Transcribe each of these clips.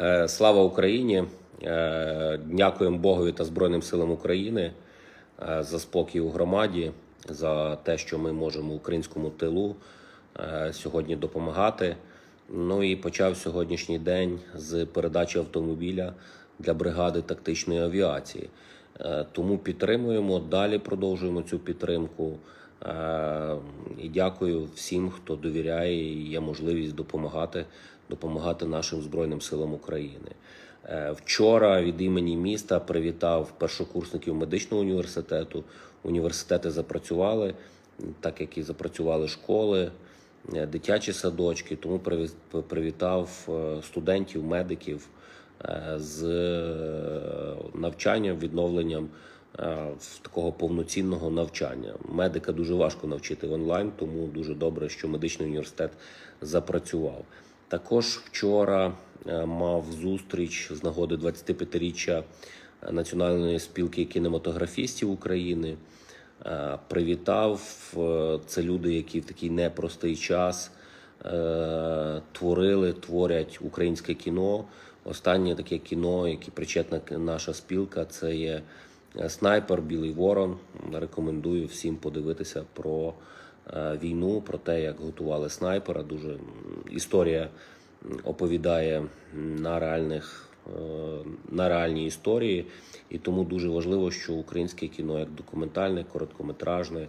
Е, Слава Україні! Е, Дякуємо Богові та Збройним силам України е, за спокій у громаді, за те, що ми можемо українському тилу сьогодні допомагати. Ну і почав сьогоднішній день з передачі автомобіля для бригади тактичної авіації. Тому підтримуємо. Далі продовжуємо цю підтримку. Е, І дякую всім, хто довіряє є можливість допомагати, допомагати нашим Збройним силам України. Е, Вчора від імені міста привітав першокурсників медичного університету. Університети запрацювали, так як і запрацювали школи, е, дитячі садочки. Тому приві- привітав студентів, медиків з навчанням, відновленням такого повноцінного навчання. Медика дуже важко навчити в онлайн, тому дуже добре, що медичний університет запрацював. Також вчора е, мав зустріч з нагоди 25-річчя Національної спілки кінематографістів України. Е, Привітав Е, це люди, які в такий непростий час е, творили, творять українське кіно. Останнє таке кіно, яке причетна наша спілка, це є е, Снайпер Білий Ворон. Рекомендую всім подивитися про е, війну, про те, як готували снайпера. Дуже історія оповідає на реальних е, на реальній історії, і тому дуже важливо, що українське кіно як документальне, короткометражне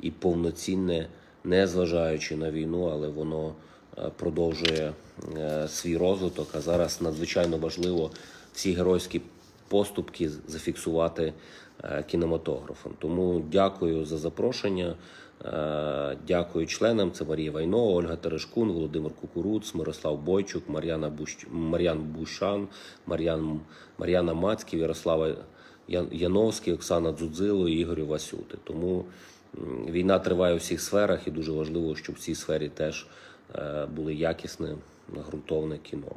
і повноцінне, не зважаючи на війну, але воно е, продовжує е, свій розвиток. А зараз надзвичайно важливо всі геройські поступки зафіксувати е, кінематографом. Тому дякую за запрошення. Е, Дякую членам. Це Марія Вайно, Ольга Терешкун, Володимир Кукуруц, Мирослав Бойчук, Мар'яна Буш... Мар'ян Бушан, Мар'ян... Мар'яна Мацьків, Ярослава Ян- Яновський, Оксана Дзудзило і Ігор Васюти. Тому війна триває у всіх сферах, і дуже важливо, щоб в цій сфері теж е, були якісне, ґрунтовне кіно.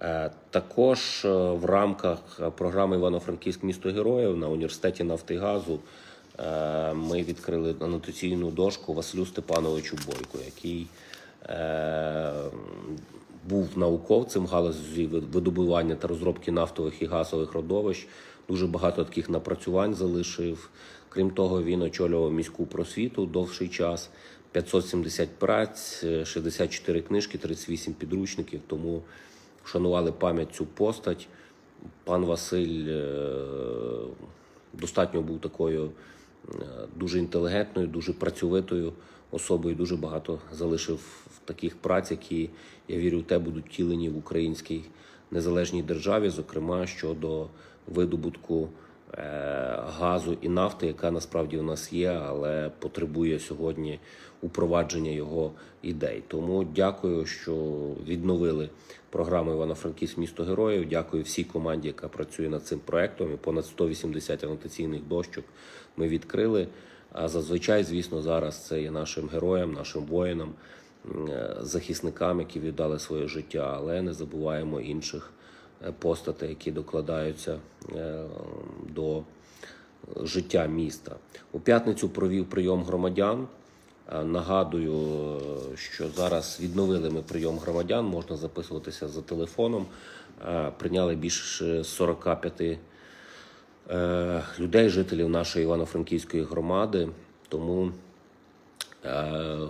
Е, Також е, в рамках е, програми Івано-Франківськ місто героїв на університеті нафти і газу ми відкрили анотаційну дошку Василю Степановичу Бойку, який був науковцем галузі видобування та розробки нафтових і газових родовищ. Дуже багато таких напрацювань залишив. Крім того, він очолював міську просвіту довший час. 570 праць, е, 64 книжки, 38 підручників. Тому вшанували пам'ять цю постать. Пан Василь е, достатньо був такою е, дуже інтелігентною, дуже працьовитою особою. Дуже багато залишив таких праць, які, я вірю, те будуть тілені в українській незалежній державі, зокрема щодо видобутку газу і нафти, яка насправді у нас є, але потребує сьогодні упровадження його ідей. Тому дякую, що відновили програму Івано-Франківськ місто героїв. Дякую всій команді, яка працює над цим проектом. І понад 180 анотаційних дощок ми відкрили. А зазвичай, звісно, зараз це є нашим героям, нашим воїнам, е, захисникам, які віддали своє життя, але не забуваємо інших е, постатей, які докладаються е, до життя міста. У п'ятницю провів прийом громадян. Е, Нагадую, що зараз відновили ми прийом громадян, можна записуватися за телефоном. Прийняли більше 45 е, людей, жителів нашої Івано-Франківської громади. Тому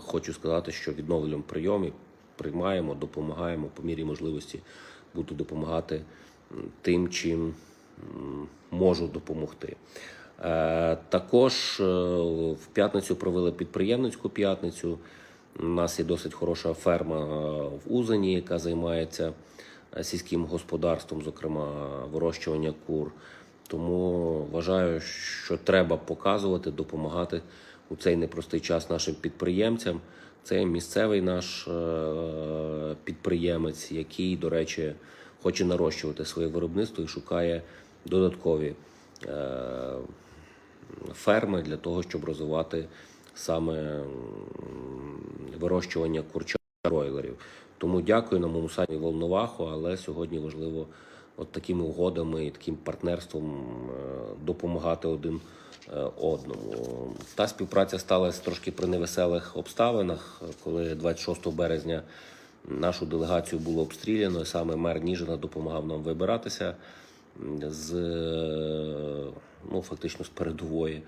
хочу сказати, що відновлюємо прийом і приймаємо, допомагаємо по мірі можливості буду допомагати тим, чим можу допомогти. Е, Також е, в п'ятницю провели підприємницьку п'ятницю. У нас є досить хороша ферма е, в Узані, яка займається сільським господарством, зокрема вирощування кур. Тому вважаю, що треба показувати, допомагати у цей непростий час нашим підприємцям. Це місцевий наш е, підприємець, який, до речі, хоче нарощувати своє виробництво і шукає додаткові е, ферми для того, щоб розвивати саме вирощування курчат бройлерів. Тому дякую на моєму сайті Волноваху, але сьогодні важливо от такими угодами і таким партнерством е, допомагати один е, одному. Та співпраця сталася трошки при невеселих обставинах, коли 26 березня нашу делегацію було обстріляно, і саме мер Ніжина допомагав нам вибиратися з е, ну, фактично з передової.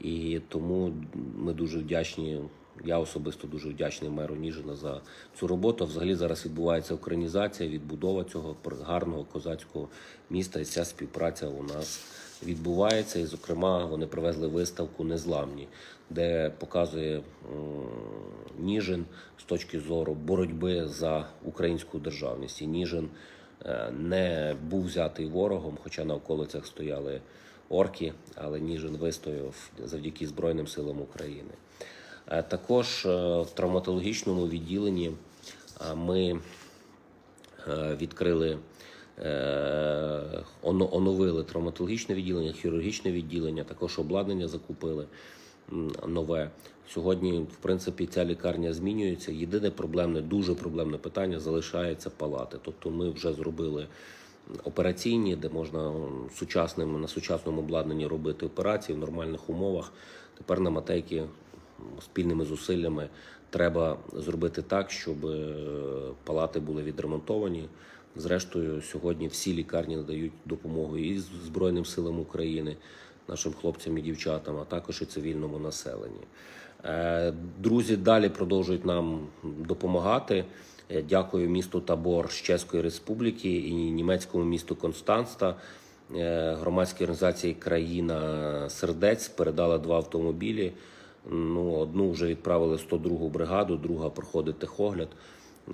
І тому ми дуже вдячні. Я особисто дуже вдячний меру Ніжина за цю роботу. Взагалі зараз відбувається українізація, відбудова цього гарного козацького міста. І ця співпраця у нас відбувається. І, зокрема, вони привезли виставку Незламні, де показує Ніжин з точки зору боротьби за українську державність. І Ніжин е, не був взятий ворогом, хоча на околицях стояли орки, але Ніжин вистояв завдяки Збройним силам України. Е, Також е, в травматологічному відділенні е, ми відкрили, оновили травматологічне відділення, хірургічне відділення, також обладнання закупили нове. Сьогодні, в принципі, ця лікарня змінюється. Єдине проблемне, дуже проблемне питання залишається палати. Тобто ми вже зробили операційні, де можна сучасним на сучасному обладнанні робити операції в нормальних умовах. Тепер на матейки спільними зусиллями треба зробити так, щоб е, палати були відремонтовані. Зрештою, сьогодні всі лікарні надають допомогу і Збройним силам України, нашим хлопцям і дівчатам, а також і цивільному населенні. Е, Друзі далі продовжують нам допомагати. Е, Дякую місту Табор з Чеської Республіки і німецькому місту Констанста. Громадській організації Країна Сердець передала два автомобілі. Ну, одну вже відправили 102-гу бригаду, друга проходить техогляд.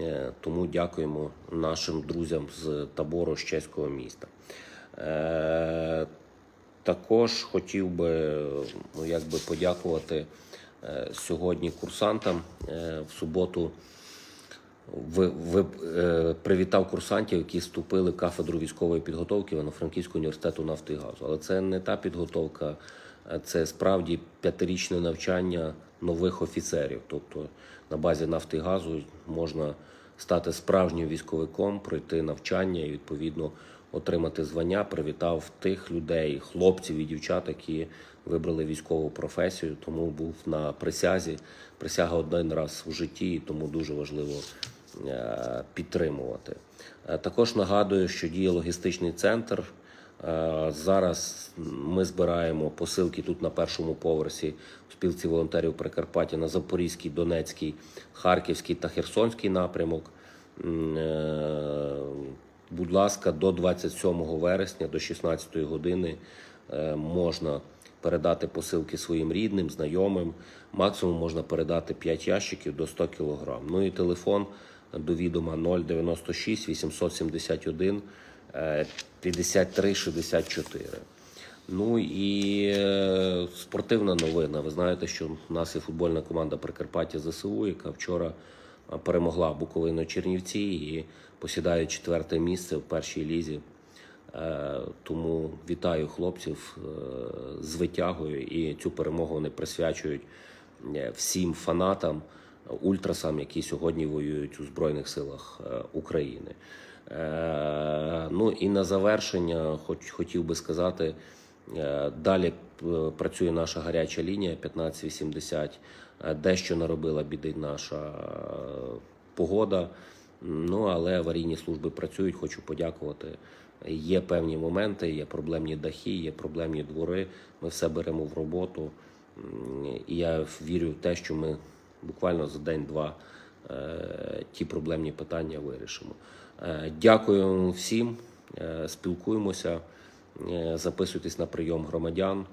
Е, Тому дякуємо нашим друзям з табору з чеського міста. Е, Також хотів би ну, якби подякувати е, сьогодні курсантам в суботу. Ви, ви привітав курсантів, які вступили в кафедру військової підготовки Івано-Франківського університету нафти і газу. Але це не та підготовка, це справді п'ятирічне навчання нових офіцерів. Тобто на базі нафти і газу можна стати справжнім військовиком, пройти навчання і відповідно отримати звання. Привітав тих людей, хлопців і дівчат, які вибрали військову професію. Тому був на присязі. Присяга один раз в житті, і тому дуже важливо е, підтримувати. Е, Також нагадую, що діє логістичний центр. Е, Зараз ми збираємо посилки тут на першому поверсі в спілці волонтерів Прикарпаття на Запорізький, Донецький, Харківський та Херсонський напрямок. Е, Будь ласка, до 27 вересня, до 16 години е, можна передати посилки своїм рідним, знайомим. Максимум можна передати 5 ящиків до 100 кг. Ну і телефон до відома 096 871 е, 53 64. Ну і е, спортивна новина. Ви знаєте, що в нас є футбольна команда Прикарпаття ЗСУ, яка вчора е, перемогла Буковину Чернівці і посідає четверте місце в першій лізі. Е, Тому вітаю хлопців е, з витягою і цю перемогу вони присвячують е, всім фанатам, ультрасам, які сьогодні воюють у Збройних силах е, України. Е, Ну і на завершення, хоч хотів би сказати, е, далі е, працює наша гаряча лінія 1580. Е, Дещо наробила біди наша погода. Ну але аварійні служби працюють. Хочу подякувати. Є певні моменти, є проблемні дахи, є проблемні двори. Ми все беремо в роботу. І я вірю в те, що ми буквально за день-два ті проблемні питання вирішимо. Е, Дякую всім, е, спілкуємося, е, записуйтесь на прийом громадян. Е,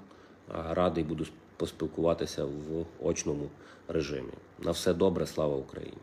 Радий буду поспілкуватися в очному режимі. На все добре, слава Україні!